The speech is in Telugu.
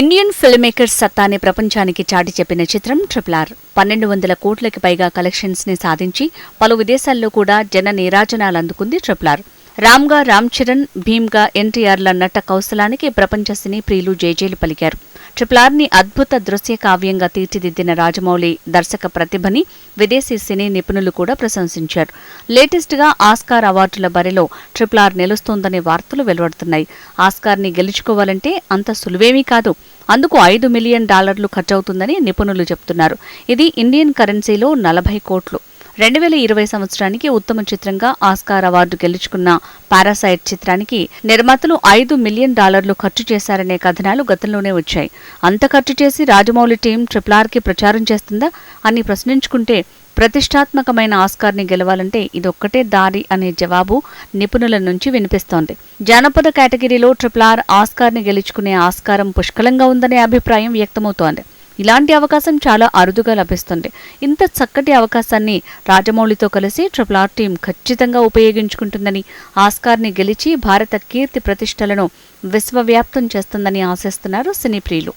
ఇండియన్ ఫిల్మ్ మేకర్స్ సత్తాని ప్రపంచానికి చాటి చెప్పిన చిత్రం ట్రిపుల్ ఆర్. పన్నెండు వందల కోట్లకి పైగా కలెక్షన్స్ని సాధించి పలు విదేశాల్లో కూడా జన నీరాజనాలు అందుకుంది ట్రిపుల్ ఆర్. రామ్గా రామ్ చరణ్ భీమ్గా ఎన్టీఆర్ల నట కౌశలానికి ప్రపంచ సినీ ప్రియులు జేజేలు పలికారు. ట్రిపుల్ ఆర్ని అద్భుత దృశ్య కావ్యంగా తీర్చిదిద్దిన రాజమౌళి దర్శక ప్రతిభని విదేశీ సినీ నిపుణులు కూడా ప్రశంసించారు. లేటెస్ట్గా ఆస్కార్ అవార్డుల బరిలో ట్రిపుల్ ఆర్ నిలుస్తోందనే వార్తలు వెలువడుతున్నాయి. ఆస్కార్ని గెలుచుకోవాలంటే అంత సులువేమీ కాదు. అందుకు ఐదు మిలియన్ డాలర్లు ఖర్చవుతుందని నిపుణులు చెబుతున్నారు ఇది ఇండియన్ కరెన్సీలో నలభై కోట్లు. రెండు వేల ఇరవై సంవత్సరానికి ఉత్తమ చిత్రంగా ఆస్కార్ అవార్డు గెలుచుకున్న పారాసైట్ చిత్రానికి నిర్మాతలు ఐదు మిలియన్ డాలర్లు ఖర్చు చేశారనే కథనాలు గతంలోనే వచ్చాయి. అంత ఖర్చు చేసి రాజమౌళి టీం ట్రిపుల్ ఆర్కి ప్రచారం చేస్తుందా అని ప్రశ్నించుకుంటే ప్రతిష్టాత్మకమైన ఆస్కార్ని గెలవాలంటే ఇదొక్కటే దారి అనే జవాబు నిపుణుల నుంచి వినిపిస్తోంది. జానపద కేటగిరీలో ట్రిపుల్ ఆర్ ఆస్కార్ని గెలుచుకునే ఆస్కారం పుష్కలంగా ఉందనే అభిప్రాయం వ్యక్తమవుతోంది. ఇలాంటి అవకాశం చాలా అరుదుగా లభిస్తుంది. ఇంత చక్కటి అవకాశాన్ని రాజమౌళితో కలిసి ట్రిపుల్ ఆర్ టీం ఖచ్చితంగా ఉపయోగించుకుంటుందని ఆస్కార్ని గెలిచి భారత కీర్తి ప్రతిష్టలను విశ్వవ్యాప్తం చేస్తుందని ఆశిస్తున్నారు సినీ ప్రియులు.